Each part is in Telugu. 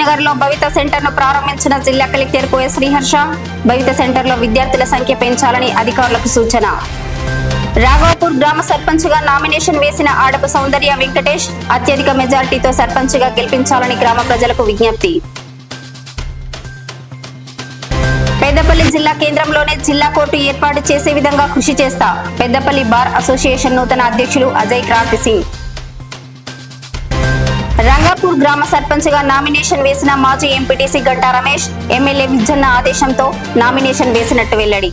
నగర్లో భవిత సెంటర్ను ప్రారంభించిన జిల్లా కలెక్టర్ కోయ శ్రీహర్ష భవిత సెంటర్లో విద్యార్థుల సంఖ్య పెంచాలని అధికారులకు సూచన. రాఘవపూర్ గ్రామ సర్పంచ్గా నామినేషన్ వేసిన ఆడపు సౌందర్య వెంకటేష్ అత్యధిక మెజార్టీతో సర్పంచ్గా గెలిపించాలని గ్రామ ప్రజలకు విజ్ఞప్తి. పెద్దపల్లి జిల్లా కేంద్రంలోనే జిల్లా కోర్టు ఏర్పాటు చేసే విధంగా కృషి చేస్తా పెద్దపల్లి బార్ అసోసియేషన్ నూతన అధ్యక్షులు అజయ్ క్రాంతి సింగ్. రంగాపూర్ గ్రామ సర్పంచ్గా నామినేషన్ వేసిన మాజీ ఎంపీటీసీ గంటా రమేష్ ఎమ్మెల్యే విజ్జన్న ఆదేశంతో నామినేషన్ వేసినట్టు వెల్లడి.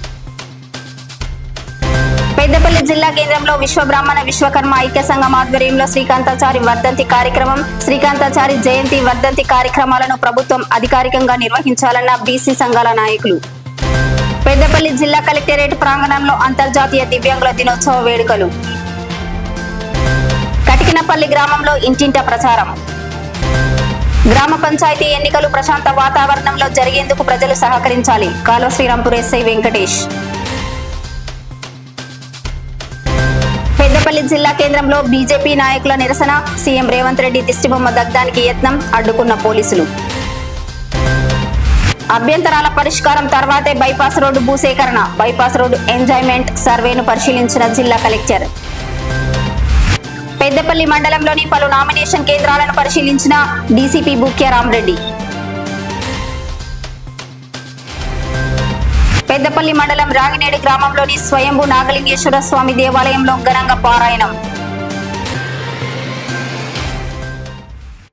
పెద్దపల్లి జిల్లా కేంద్రంలో విశ్వ బ్రాహ్మణ విశ్వకర్మ ఐక్య సంఘం ఆధ్వర్యంలో శ్రీకాంతాచారి వర్ధంతి కార్యక్రమం శ్రీకాంతాచారి జయంతి వర్ధంతి కార్యక్రమాలను ప్రభుత్వం అధికారికంగా నిర్వహించాలన్న బీసీ సంఘాల నాయకులు. పెద్దపల్లి జిల్లా కలెక్టరేట్ ప్రాంగణంలో అంతర్జాతీయ దివ్యాంగుల దినోత్సవ వేడుకలు. కటికినపల్లి గ్రామంలో ఇంటింట ప్రచారం. గ్రామ పంచాయతీ ఎన్నికలు ప్రశాంత వాతావరణంలో జరిగేందుకు ప్రజలు సహకరించాలి. కాలువ శ్రీరాంపూర్ ఎస్ఐ వెంకటేష్. పెద్దపల్లి జిల్లా కేంద్రంలో బీజేపీ నాయకుల నిరసన సీఎం రేవంత్ రెడ్డి దిష్టిబొమ్మ దగ్ధానికి యత్నం అడ్డుకున్న పోలీసులు. అభ్యంతరాల పరిష్కారం తర్వాతే బైపాస్ రోడ్డు భూసేకరణ. బైపాస్ రోడ్డు ఎంజాయ్మెంట్ సర్వేను పరిశీలించిన జిల్లా కలెక్టర్. పెద్దపల్లి మండలంలోని పలు నామినేషన్ కేంద్రాలను పరిశీలించిన డీసీపీ బుక్య రామరెడ్డి. పెద్దపల్లి మండలం రాగినేడి గ్రామంలోని స్వయంభూ నాగలింగేశ్వర స్వామి దేవాలయంలో ఘనంగా పారాయణం.